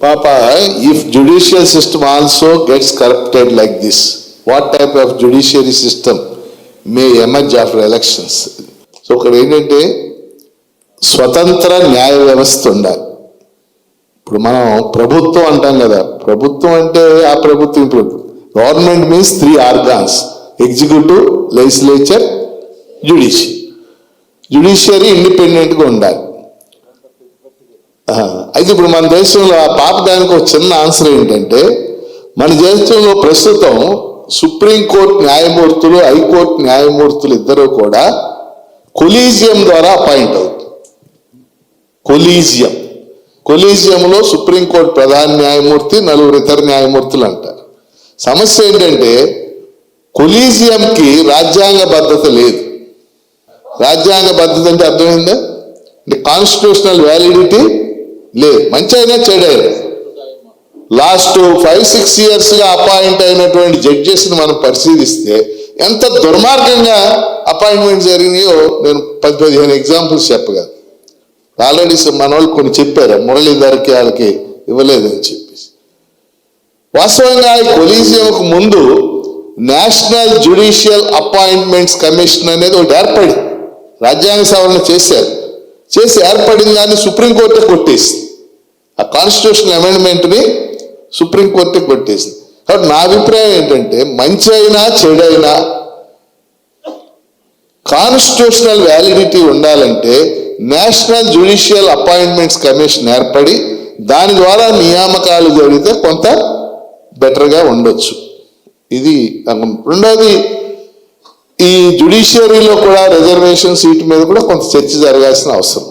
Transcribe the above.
పాప if judicial system also gets corrupted like this what type of judiciary system may emerge after elections so ఇక్కడ ఏంటంటే స్వతంత్ర న్యాయ వ్యవస్థ ఉండాలి. ఇప్పుడు మనం ప్రభుత్వం అంటాం కదా ప్రభుత్వం అంటే ఆ ప్రభుత్వం ఇప్పుడు government means three organs executive legislature judiciary judiciary ఇండిపెండెంట్గా ఉండాలి. అయితే ఇప్పుడు మన దేశంలో ఆ పాప దానికి ఒక చిన్న ఆన్సర్ ఏంటంటే మన దేశంలో ప్రస్తుతం సుప్రీంకోర్టు న్యాయమూర్తులు హైకోర్టు న్యాయమూర్తులు ఇద్దరు కూడా కొలీజియం ద్వారా అపాయింట్ అవుతుంది కొలీజియం. కొలీజియంలో సుప్రీంకోర్టు ప్రధాన న్యాయమూర్తి నలుగురు ఇతర న్యాయమూర్తులు అంటారు. సమస్య ఏంటంటే కొలీజియంకి రాజ్యాంగ భద్రత లేదు. రాజ్యాంగ భద్రత అంటే అర్థమైందా? అంటే కాన్స్టిట్యూషనల్ వ్యాలిడిటీ లేదు మంచి అయినా చెడైనా లాస్ట్ ఫైవ్ సిక్స్ ఇయర్స్గా అపాయింట్ అయినటువంటి జడ్జెస్ని మనం పరిశీలిస్తే ఎంత దుర్మార్గంగా అపాయింట్మెంట్ జరిగినాయో నేను పది పదిహేను ఎగ్జాంపుల్స్ చెప్పగలను. ఆల్రెడీ మన వాళ్ళు కొన్ని చెప్పారు మురళీధర్కి వాళ్ళకి ఇవ్వలేదని చెప్పేసి. వాస్తవంగా ఈ కొలీజియంకు ముందు నేషనల్ జ్యుడిషియల్ అపాయింట్మెంట్స్ కమిషన్ అనేది ఒకటి ఏర్పడి రాజ్యాంగ సవరణ చేశారు. చేసి ఏర్పడిన దాన్ని సుప్రీంకోర్టే కొట్టేసింది ఆ కాన్స్టిట్యూషన్ అమెండ్మెంట్ని సుప్రీంకోర్టే కొట్టేసింది కాబట్టి నా అభిప్రాయం ఏంటంటే మంచి అయినా చెడైనా కాన్స్టిట్యూషనల్ వ్యాలిడిటీ ఉండాలంటే నేషనల్ జ్యుడిషియల్ అపాయింట్మెంట్స్ కమిషన్ ఏర్పడి దాని ద్వారా నియామకాలు జరిగితే కొంత బెటర్గా ఉండొచ్చు ఇది అనుకున్నాం. రెండోది ఈ జుడిషియరీలో కూడా రిజర్వేషన్ సీట్ మీద కూడా కొంత చర్చ జరగాల్సిన అవసరం.